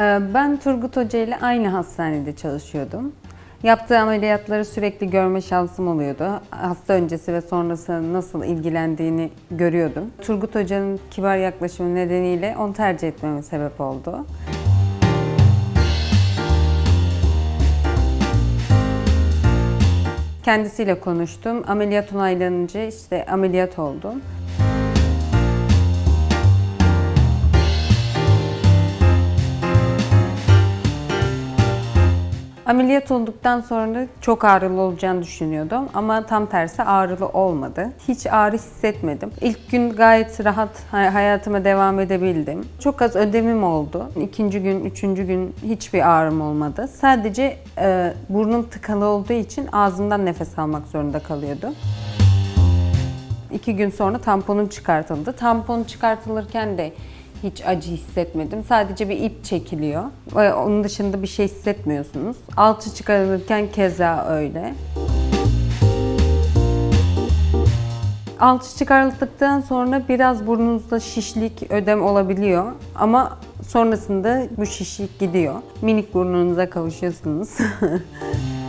Ee, Ben Turgut Hoca ile aynı hastanede çalışıyordum. Yaptığı ameliyatları sürekli görme şansım oluyordu. Hasta öncesi ve sonrası nasıl ilgilendiğini görüyordum. Turgut Hoca'nın kibar yaklaşımı nedeniyle onu tercih etmeme sebep oldu. Kendisiyle konuştum. Ameliyat onaylanınca işte ameliyat oldum. Ameliyat olduktan sonra çok ağrılı olacağını düşünüyordum ama tam tersi ağrılı olmadı. Hiç ağrı hissetmedim. İlk gün gayet rahat hay- hayatıma devam edebildim. Çok az ödemim oldu. İkinci gün, üçüncü gün hiçbir ağrım olmadı. Sadece e, burnum tıkalı olduğu için ağzımdan nefes almak zorunda kalıyordum. İki gün sonra tamponum çıkartıldı. Tampon çıkartılırken de hiç acı hissetmedim. Sadece bir ip çekiliyor. Onun dışında bir şey hissetmiyorsunuz. Alçı çıkarılırken keza öyle. Alçı çıkarıldıktan sonra biraz burnunuzda şişlik, ödem olabiliyor. Ama sonrasında bu şişlik gidiyor. Minik burnunuza kavuşuyorsunuz.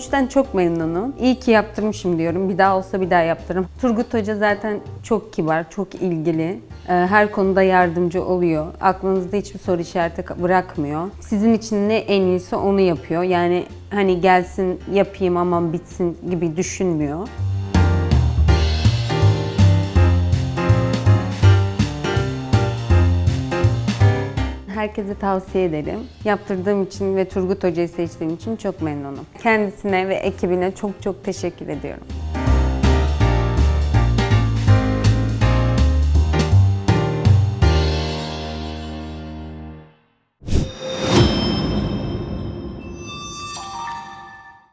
Sonuçtan çok memnunum. İyi ki yaptırmışım diyorum. Bir daha olsa bir daha yaptırırım. Turgut Hoca zaten çok kibar, çok ilgili. Ee, Her konuda yardımcı oluyor. Aklınızda hiçbir soru işareti bırakmıyor. Sizin için ne en iyisi onu yapıyor. Yani hani gelsin yapayım aman bitsin gibi düşünmüyor. Herkese tavsiye ederim. Yaptırdığım için ve Turgut Hoca'yı seçtiğim için çok memnunum. Kendisine ve ekibine çok çok teşekkür ediyorum.